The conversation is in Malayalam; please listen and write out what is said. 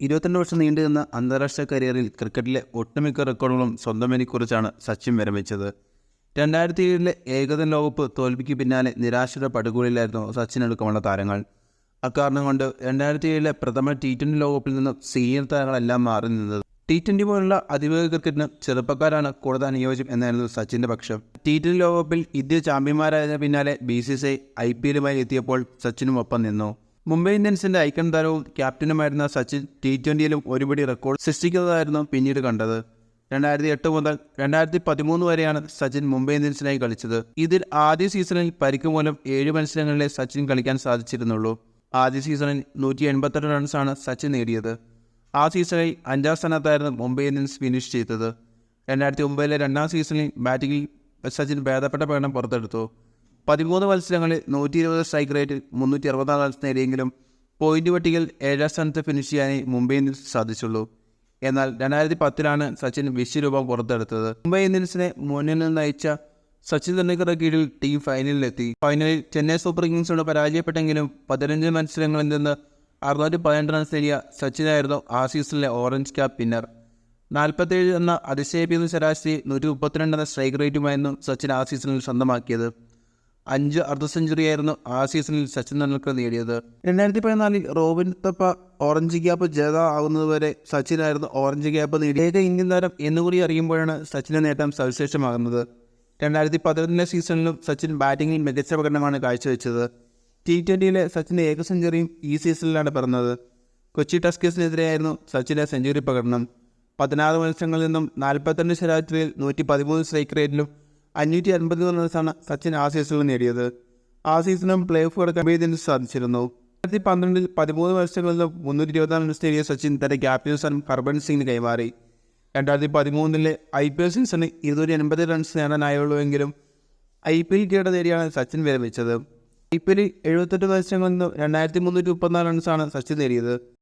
ഇരുപത്തിരണ്ട് വർഷം നീണ്ടു നിന്ന അന്താരാഷ്ട്ര കരിയറിൽ ക്രിക്കറ്റിലെ ഒട്ടുമിക്ക റെക്കോർഡുകളും സ്വന്തമെനിക്കുറിച്ചാണ് സച്ചിൻ വിരമിച്ചത്. രണ്ടായിരത്തി ഏഴിലെ ഏകദിന ലോകകപ്പ് തോൽവിക്ക് പിന്നാലെ നിരാശയുടെ പടുകൂടിലായിരുന്നു സച്ചിൻ അടക്കമുള്ള താരങ്ങൾ. അക്കാരണം കൊണ്ട് രണ്ടായിരത്തി ഏഴിലെ പ്രഥമ ടി ട്വന്റി ലോകകപ്പിൽ നിന്നും സീനിയർ താരങ്ങളെല്ലാം മാറി നിന്നത്. ടി ട്വന്റി പോലുള്ള അതിവേഗ ക്രിക്കറ്റിന് ചെറുപ്പക്കാരാണ് കൂടുതൽ അനുയോജ്യം എന്നായിരുന്നു സച്ചിന്റെ പക്ഷം. ടി ട്വന്റി ലോകകപ്പിൽ ഇന്ത്യ ചാമ്പ്യന്മാരായതിനു പിന്നാലെ B C C I P എല്ലുമായി എത്തിയപ്പോൾ സച്ചിനും ഒപ്പം നിന്നു. മുംബൈ ഇന്ത്യൻസിന്റെ ഐക്കൺ താരവും ക്യാപ്റ്റനുമായിരുന്ന സച്ചിൻ ടി ട്വന്റിയിലും ഒരുപടി റെക്കോർഡ് സൃഷ്ടിക്കുന്നതായിരുന്നു പിന്നീട് കണ്ടത്. രണ്ടായിരത്തി എട്ട് മുതൽ രണ്ടായിരത്തി പതിമൂന്ന് വരെയാണ് സച്ചിൻ മുംബൈ ഇന്ത്യൻസിനായി കളിച്ചത്. ഇതിൽ ആദ്യ സീസണിൽ പരിക്ക് മൂലം ഏഴ് മത്സരങ്ങളിലെ സച്ചിൻ കളിക്കാൻ സാധിച്ചിരുന്നുള്ളൂ. ആദ്യ സീസണിൽ നൂറ്റി എൺപത്തെട്ട് റൺസാണ് സച്ചിൻ നേടിയത്. ആ സീസണിൽ അഞ്ചാം സ്ഥാനത്തായിരുന്നു മുംബൈ ഇന്ത്യൻസ് ഫിനിഷ് ചെയ്തത്. രണ്ടായിരത്തി ഒമ്പതിലെ രണ്ടാം സീസണിൽ ബാറ്റിംഗിൽ സച്ചിൻ ഭേദപ്പെട്ട പ്രകടനം പുറത്തെടുത്തു. പതിമൂന്ന് മത്സരങ്ങളിൽ നൂറ്റി ഇരുപത് സ്ട്രൈക്ക് റേറ്റിൽ മുന്നൂറ്റി അറുപത്താറ് റൺസ് നേടിയെങ്കിലും പോയിന്റ് പട്ടികയിൽ ഏഴാം സ്ഥാനത്ത് ഫിനിഷ് ചെയ്യാനേ മുംബൈ ഇന്ത്യൻസ് സാധിച്ചുള്ളൂ. എന്നാൽ രണ്ടായിരത്തി പത്തിലാണ് സച്ചിൻ വിശ്വരൂപം പുറത്തെടുത്തത്. മുംബൈ ഇന്ത്യൻസിനെ മുന്നിൽ നിന്ന് നയിച്ച സച്ചിൻ തെണ്ടുൽക്കറുടെ കീഴിൽ ടീം ഫൈനലിലെത്തി ഫൈനലിൽ ചെന്നൈ സൂപ്പർ കിങ്സിനോട് പരാജയപ്പെട്ടെങ്കിലും പതിനഞ്ച് മത്സരങ്ങളിൽ നിന്ന് അറുന്നൂറ്റി പതിനെട്ട് റൺസ് നേടിയ സച്ചിനായിരുന്നു ആ സീസണിലെ ഓറഞ്ച് ക്യാപ് പിന്നർ നാൽപ്പത്തേഴ് എന്ന അതിശയിപ്പിക്കുന്ന ശരാശരി നൂറ്റി മുപ്പത്തിരണ്ട് എന്ന സ്ട്രൈക്ക് റേറ്റുമായിരുന്നു സച്ചിൻ ആ സീസണിൽ സ്വന്തമാക്കിയത്. അഞ്ച് അർദ്ധ സെഞ്ചുറിയായിരുന്നു ആ സീസണിൽ സച്ചിൻ തെണ്ടുൽക്കർ നേടിയത്. രണ്ടായിരത്തി പതിനാലിൽ റോബിൻ തപ്പ ഓറഞ്ച് ക്യാപ്പ് ആകുന്നതുവരെ സച്ചിനായിരുന്നു ഓറഞ്ച് ക്യാപ്പ് നേടിയ ഏക ഇന്ത്യൻ താരം എന്നുകൂടി അറിയുമ്പോഴാണ് സച്ചിന്റെ നേട്ടം സവിശേഷമാകുന്നത്. രണ്ടായിരത്തി പതിനൊന്നിലെ സീസണിലും സച്ചിൻ ബാറ്റിംഗിൽ മികച്ച പ്രകടനമാണ് കാഴ്ചവെച്ചത്. ടി ട്വന്റിയിലെ സച്ചിന്റെ ഏക സെഞ്ചുറിയും ഈ സീസണിലാണ് പിറന്നത്. കൊച്ചി ടസ്കേഴ്സിനെതിരെയായിരുന്നു സച്ചിന്റെ സെഞ്ചുറി പ്രകടനം. പതിനാറ് മത്സരങ്ങളിൽ നിന്നും നാൽപ്പത്തിരണ്ട് ശരാശരിയിൽ നൂറ്റി പതിമൂന്ന് സ്ട്രൈക്ക് റേറ്റിലും അഞ്ഞൂറ്റി അൻപത് റൺസാണ് സച്ചിൻ ആ സീസണിൽ നേടിയത്. ആ സീസണും പ്ലേ ഓഫ് കടക്കാൻ ഇതിന് സാധിച്ചിരുന്നു. രണ്ടായിരത്തി പന്ത്രണ്ടിൽ പതിമൂന്ന് മത്സരങ്ങളിൽ മുന്നൂറ്റി ഇരുപത്തിനാല് റൺസ് നേടിയ സച്ചിൻ തന്റെ ക്യാപ്റ്റൻ സ്ഥാനം ഹർബൻ സിംഗിന് കൈമാറി. രണ്ടായിരത്തി പതിമൂന്നിലെ ഐ പി എൽ സീസണിൽ ഇരുന്നൂറ്റി എൺപത് റൺസ് നേടാനായുള്ളൂവെങ്കിലും ഐ പി എൽ കിരീടം നേടിയാണ് സച്ചിൻ വിരമിച്ചത്. ഐ പി എല്ലിൽ എഴുപത്തെട്ട് മത്സരങ്ങളിൽ നിന്ന് രണ്ടായിരത്തി മുന്നൂറ്റി മുപ്പത്തിനാല് റൺസാണ് സച്ചിൻ നേടിയത്.